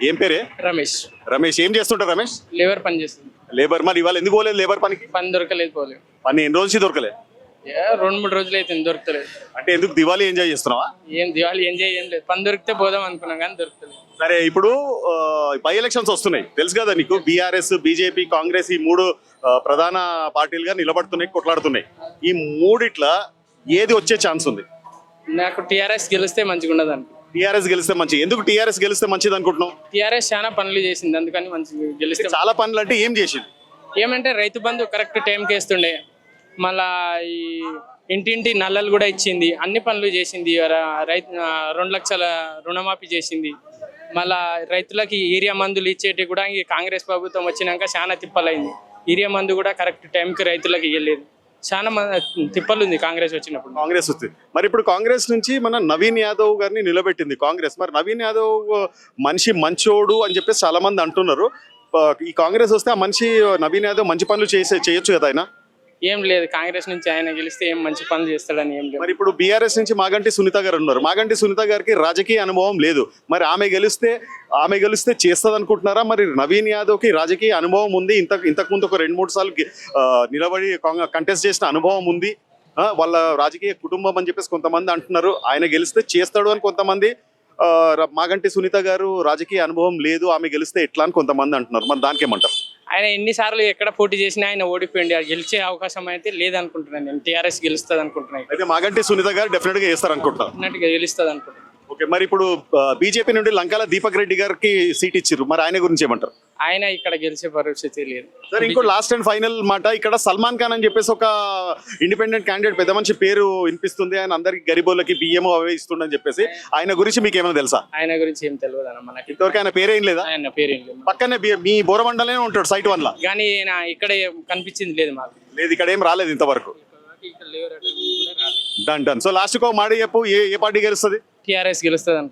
ఏం పేరే? రమేష్. రమేష్ ఏం చేస్తుంటారు రమేష్? లేబర్ పని చేస్తుంది. లేబర్ మరి ఇవాళ ఎందుకు పోలేదు లేబర్ పనికి? పని దొరకలేదు పోలేదు. పని ఎన్ని రోజు నుంచి దొరకలే? ఏ, రెండు మూడు రోజులు అయితే దొరకలేదు. అంటే ఎందుకు దివాళీ ఎంజాయ్ చేస్తున్నావా? ఏం దివాళీ ఎంజాయ్ ఏం లేదు. పని దొరికితే పోదాం అనుకున్నాం కానీ దొరకలేదు. సరే ఇప్పుడు బై ఎలక్షన్స్ వస్తున్నాయి. తెలుసు కదా నీకు బీఆర్ఎస్ బీజేపీ కాంగ్రెస్ ఈ మూడు ఆ, ప్రధాన పార్టీలుగా నిలబడుతున్నాయి కొట్లాడుతున్నాయి. ఈ మూడిట్ల ఏది వచ్చే ఛాన్స్ ఉంది? నాకు టీఆర్ఎస్ గెలిస్తే మంచిగా ఉండదు అనుకో టీఆర్ఎస్ గెలిస్తే మంచి ఎందుకు టీఆర్ఎస్ గెలిస్తే మంచిది అనుకుంటున్నాం టీఆర్ఎస్ చాలా పనులు చేసింది అందుకని మంచిగా గెలిస్తే చాలా పనులు అంటే ఏం చేసింది? ఏమంటే రైతు బంధు కరెక్ట్ టైంకి వేస్తుండే. మళ్ళా ఈ ఇంటింటి నల్లలు కూడా ఇచ్చింది అన్ని పనులు చేసింది. రైతు రెండు లక్షల రుణమాఫీ చేసింది. మళ్ళా రైతులకి ఏరియా మందులు ఇచ్చేటి కూడా ఈ కాంగ్రెస్ ప్రభుత్వం వచ్చినాక చాలా తిప్పలైంది. ఏరియా మందు కూడా కరెక్ట్ టైంకి రైతులకి ఇవ్వలేదు. చాలా తిప్పలు ఉంది కాంగ్రెస్ వచ్చినప్పుడు. కాంగ్రెస్ వస్తుంది మరి ఇప్పుడు కాంగ్రెస్ నుంచి మన నవీన్ యాదవ్ గారిని నిలబెట్టింది కాంగ్రెస్. మరి నవీన్ యాదవ్ మనిషి మంచోడు అని చెప్పేసి చాలా మంది అంటున్నారు ఈ కాంగ్రెస్ వస్తే ఆ మనిషి నవీన్ యాదవ్ మంచి పనులు చేసే చేయొచ్చు కదా ఆయన? ఏం లేదు కాంగ్రెస్ నుంచి ఆయన గెలిస్తే ఏం మంచి పనులు చేస్తాడని ఏం లేదు. మరి ఇప్పుడు బీఆర్ఎస్ నుంచి మాగంటి సునీత గారు ఉన్నారు. మాగంటి సునీత గారికి రాజకీయ అనుభవం లేదు. మరి ఆమె గెలిస్తే ఆమె గెలిస్తే చేస్తుంది అనుకుంటున్నారా మరి నవీన్ యాదవ్కి రాజకీయ అనుభవం ఉంది. ఇంత ఇంతకు ముందు ఒక రెండు మూడు సార్లు నిలబడి కంటెస్ట్ చేసిన అనుభవం ఉంది. వాళ్ళ రాజకీయ కుటుంబం అని చెప్పేసి కొంతమంది అంటున్నారు. ఆయన గెలిస్తే చేస్తాడు అని కొంతమంది మాగంటి సునీత గారు రాజకీయ అనుభవం లేదు. ఆమె గెలిస్తే ఎట్లా అని కొంతమంది అంటున్నారు. మరి దానికి ఏమంటారు ఆయన ఎన్నిసార్లు ఎక్కడ పోటీ చేసినా ఆయన ఓడిపోయింది గెలిచే అవకాశం అయితే లేదనుకుంటున్నాను నేను. టీఆర్ఎస్ గెలుస్తుంది అనుకుంటున్నాను అయితే మాగంటి సునీత గారు డెఫినెట్గా చేస్తారు అనుకుంటున్నారు అన్నట్టుగా గెలుస్తుంది అనుకుంటున్నాను ఓకే మరి ఇప్పుడు బీజేపీ నుండి లంకాల దీపక్ రెడ్డి గారికి సీట్ ఇచ్చారు మరి ఆయన గురించి ఏమంటారు? ఆయన ఇక్కడ గెలిచే పరిస్థితి లేదు సార్ ఇంకో లాస్ట్ అండ్ ఫైనల్ మాట. ఇక్కడ సల్మాన్ ఖాన్ అని చెప్పేసి ఒక ఇండిపెండెంట్ క్యాండిడేట్ పెద్ద మనిషి పేరు వినిపిస్తుంది. ఆయన అందరికి గరీబోళ్ళకి బియ్యం అవే ఇస్తుండని చెప్పేసి ఆయన గురించి మీకు ఏమైనా తెలుసా? ఆయన గురించి ఏం తెలియదు అన్న మనకి. ఇంతవరకు ఆయన పేరేం లేదా? ఆయన పేరేం లేదు. పక్కనే మీ బోరమండలనే ఉంటాడు సైట్ వన్ లా. కానీ ఆయన ఇక్కడ కనిపించింది లేదు మాకు. లేదు ఇక్కడ ఏం రాలేదు ఇంతవరకు. డన్ డన్ సో లాస్ట్ ఒక మాట చెప్పు. ఏ ఏ పార్టీ గెలుస్తుంది? టీఆర్ఎస్ గెలుస్తుంది